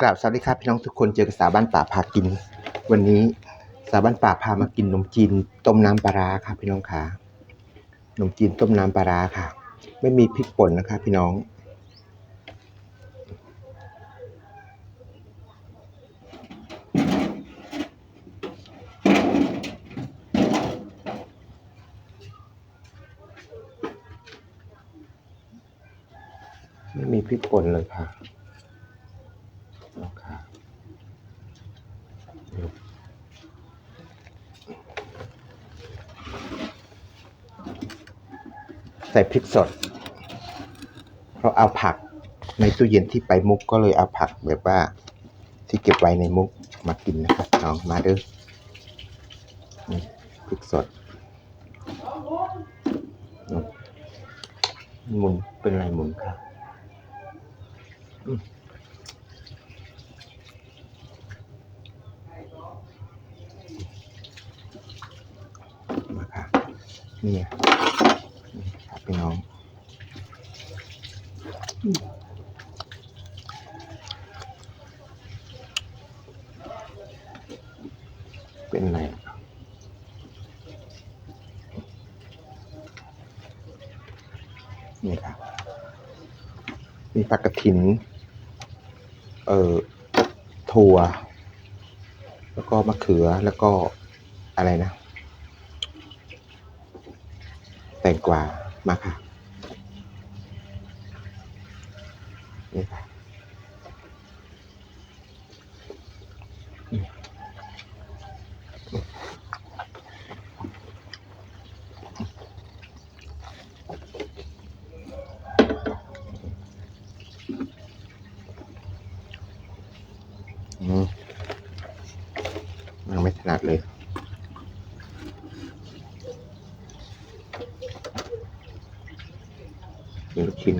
กราบสวัสดีครับพี่น้องทุกคนเจอกับสาวบ้านป่าพากิน วันนี้สาวบ้านป่าพามากินขนมจีนต้มน้ำปลาร้าค่ะพี่น้องค่ะขนมจีนต้มน้ำปลาร้าค่ะ ไม่มีพริกป่นนะคะพี่น้อง ไม่มีพริกป่นเลยค่ะเอาค่ะเดี๋ยวใส่พริกสด เพราะเอาผักในตู้เย็นที่ไปมุกก็เลยเอาผักแบบว่า ที่เก็บไว้ในมุกมากินนะครับน้องมาเด้อพริกสดหมุนเป็นไรหมุนครับมาค่ะนี่ พี่น้องเป็นไรนี่ครับมีผักกระถิน เอ่อถั่ว แล้วก็มะเขือแล้วก็อะไรนะ แตงกวา มาค่ะ นี่ค่ะอืมยังไม่ถนัดเลย มี ลูกชิ้น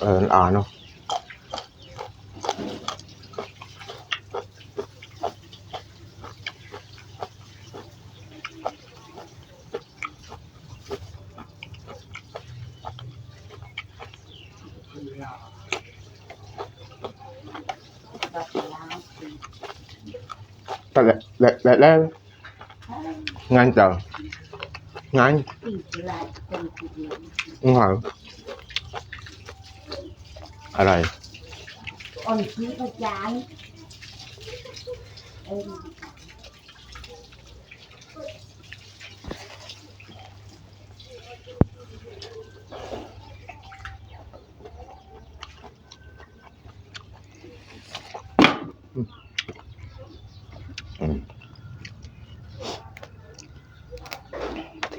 เอออ่าเนาะ แต่ และแล้ว งานจังงานอือหรออะไร ôn khí có trái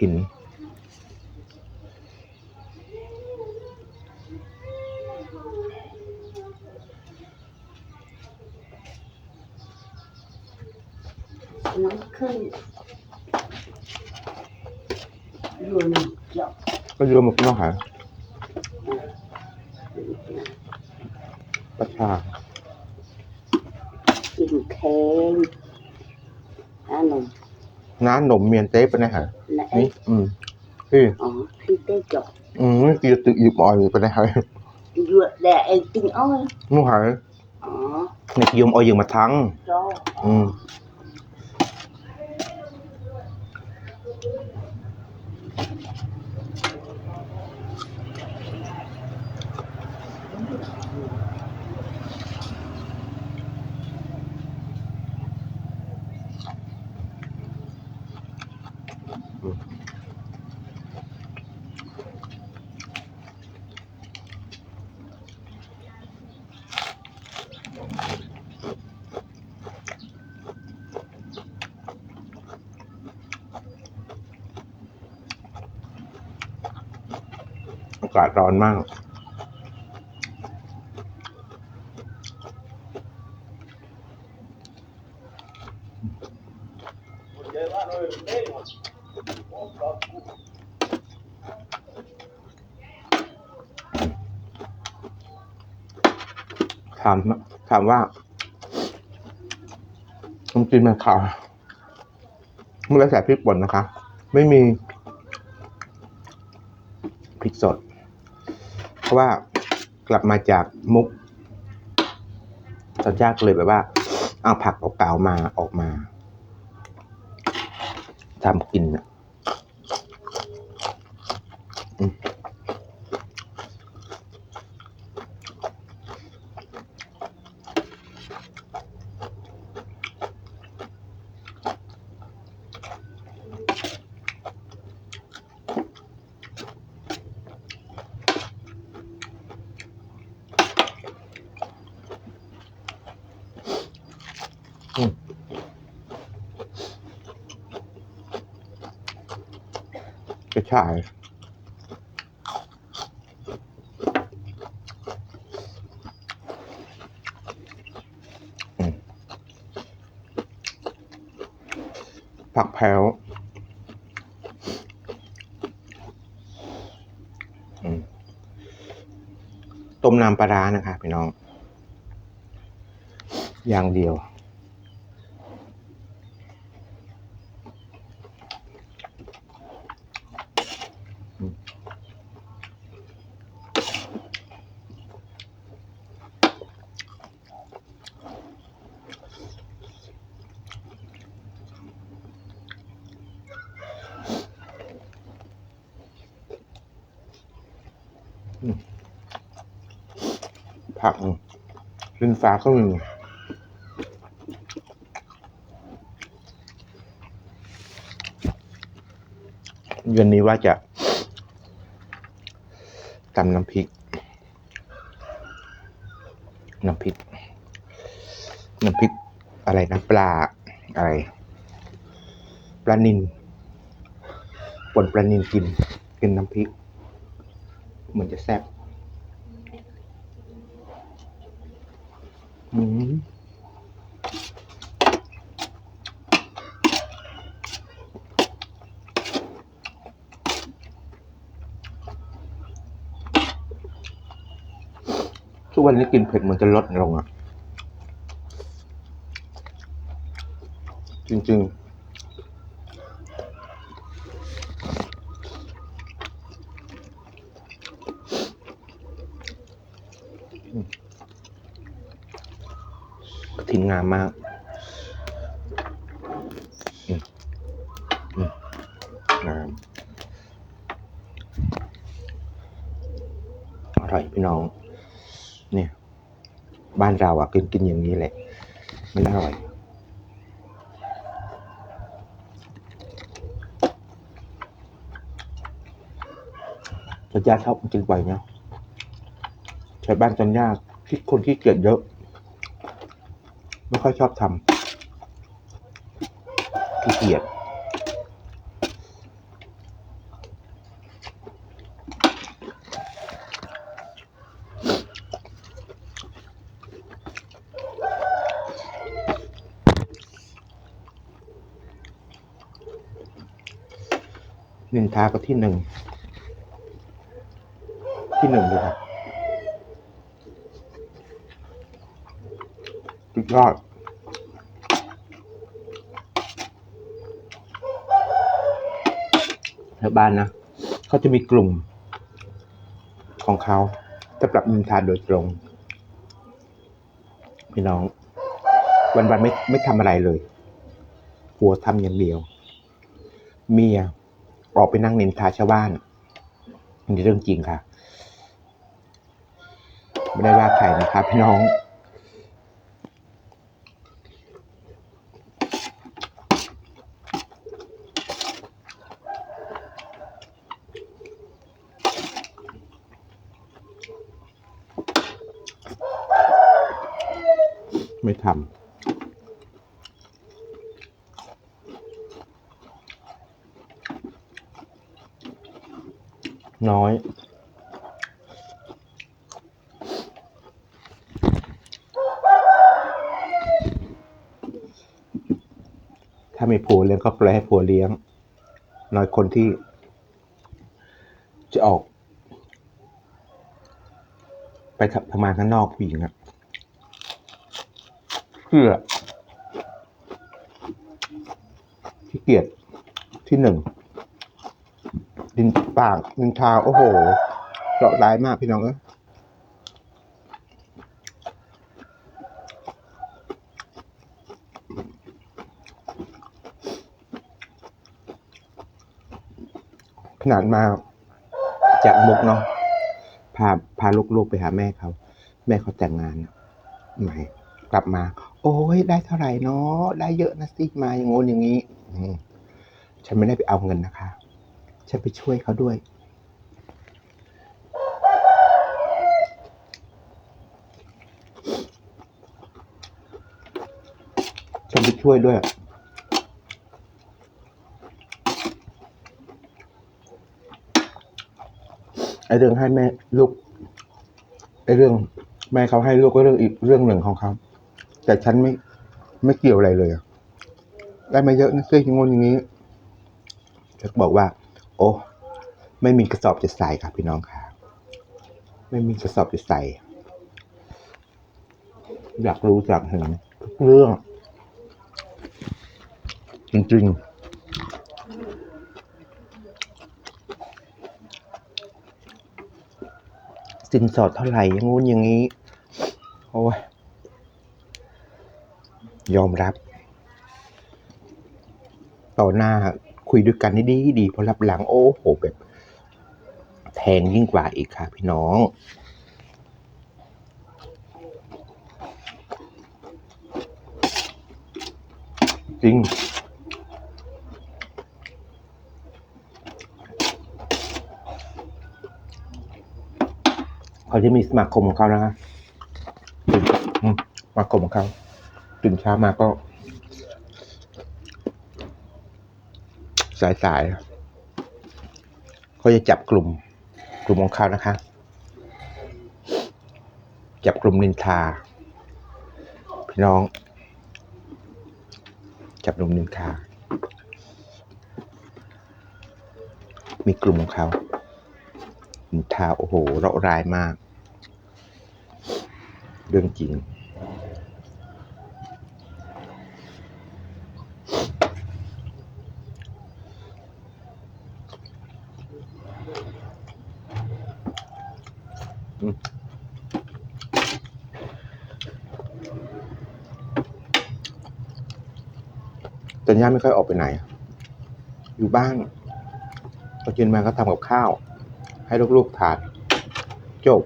ถิ่น nó khơi rồi mình chọc ก็รวมหมดน้องหาประชา chỉnh khen à nồng น้าหนมเมียนเต้ไปไหนหา nãy นี่ อืมพี่ ở khi tê chọc อืมตีตึกหยิบออยไปไหนหา vừa để em tinh ôi มู่หา ở ในกิยมออยยิงมาทั้ง cho อืมากาศร้อนมาก ถามถามว่าน้ำจิ้มมันขาวไม่ได้ใส่พริกป่นนะคะ ไม่มีพริกสด ราะว่ากลับมาจากมุกตอนยากเลยแบบว่า เอาผักเก่าๆมาออกมาทำกินอะ ชายอืมผักแพรวต้มน้ำปลาร้านะคะพี่น้อง อย่างเดียว ผักลินฟ้าก็มีเย็นนี้ว่าจะ ตำน้ำพริก น้ำพริก น้ำพริกอะไรนะปลาอะไรปลานินปนปลานินกิน กินน้ำพริก เหมือนจะแซ่บ อืม ทุกวันนี้กินเผ็ดมันจะลดลงอะ จริงๆกระถินงามมากอืมอืมงามอร่อยพี่น้อง บ้านเราอะกินกินอย่างนี้แหละ มันอร่อยจนยาชอบกินไวเนาะใช้บ้านจนยากที่คนที่เกียจเยอะ ไม่ค่อยชอบทำขี้เกียจ นินทาก็ที่หนึ่ง ที่หนึ่งเลยครับสุดยอดแถวบ้านนะเขาจะมีกลุ่มของเขาจะปรับนินทาโดยตรง พี่น้อง วันๆไม่ไม่ทำอะไรเลยผัวทำอย่างเดียว เมีย ออกไปนั่งนินทาชาวบ้านอันนี้เรื่องจริงค่ะ ไม่ได้ว่าใครนะครับพี่น้อง ไม่ทำ น้อย ถ้าไม่ผัวเลี้ยงก็ปล่อยให้ผัวเลี้ยง น้อยคนที่ จะออก ไปทำงานข้างนอกผู้หญิงอะเพื่อที่เกียจที่หนึ่ง ดินปากดินทาโอ้โหเลาะร้ายมากพี่น้องเอ้ยขนาดมาจากมุกเนาะพาพาลูกๆไปหาแม่เขา แม่เขาแต่งงานใหม่กลับมา โอ้ยได้เท่าไหร่เนาะได้เยอะนะสิมาอย่างงู้นอย่างนี้ฉันไม่ได้ไปเอาเงินนะคะ ฉันไปช่วยเขาด้วย ฉันไปช่วยด้วยไอเรื่องให้แม่ลูกไอเรื่องแม่เขาให้ลูกก็เรื่องอีกเรื่องหนึ่งของเขาแต่ฉันไม่ไม่เกี่ยวอะไรเลยอะได้มาเยอะนะเสื้อย่างงนอย่างนี้ฉันบอกว่า โอ้ ไม่มีกระสอบจะใส่ค่ะพี่น้องค่ะ ไม่มีกระสอบจะใส่ อยากรู้อยากเห็นทุกเรื่อง จริงๆสินสอดเท่าไหร่ยังงู้นอย่างนี้โอ้ยยอมรับ ต่อหน้า คุยด้วยกันนี่ดีดีพอรับหลังโอ้โหแบบแทงยิ่งกว่าอีกค่ะ พี่น้อง จริงเขาจะมีสมาคมของเขานะฮะตื่นอืมสมาคมของเขาตื่นเช้ามาก็ สายสายเขาจะจับกลุ่ม กลุ่มของเขานะคะ จับกลุ่มนินทา พี่น้อง จับกลุ่มนินทา มีกลุ่มของเขานินทาโอ้โหเราะร้ายมาก เรื่องจริง ตอนย่าไม่ค่อยออกไปไหน อยู่บ้านพอกินมาก็ทำกับข้าว ให้ลูกๆทานจบ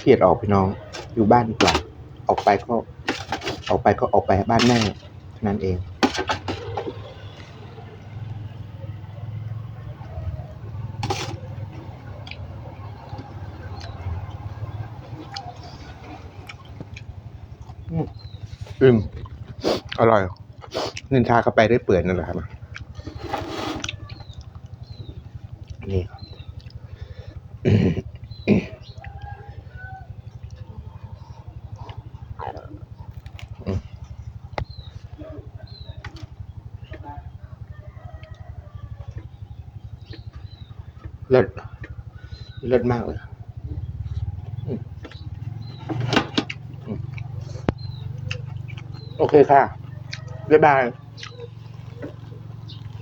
เกลียดออกพี่น้อง อยู่บ้านดีกว่า ออกไปก็ ออกไปก็ออกไปบ้านแม่เท่านั้นเอง อืมอร่อยเนินทากาไปได้เปื่อยนั่นแหละครับนี่เลิศเลิศมากเลยอืมอืม โอเคค่ะบ๊ายบาย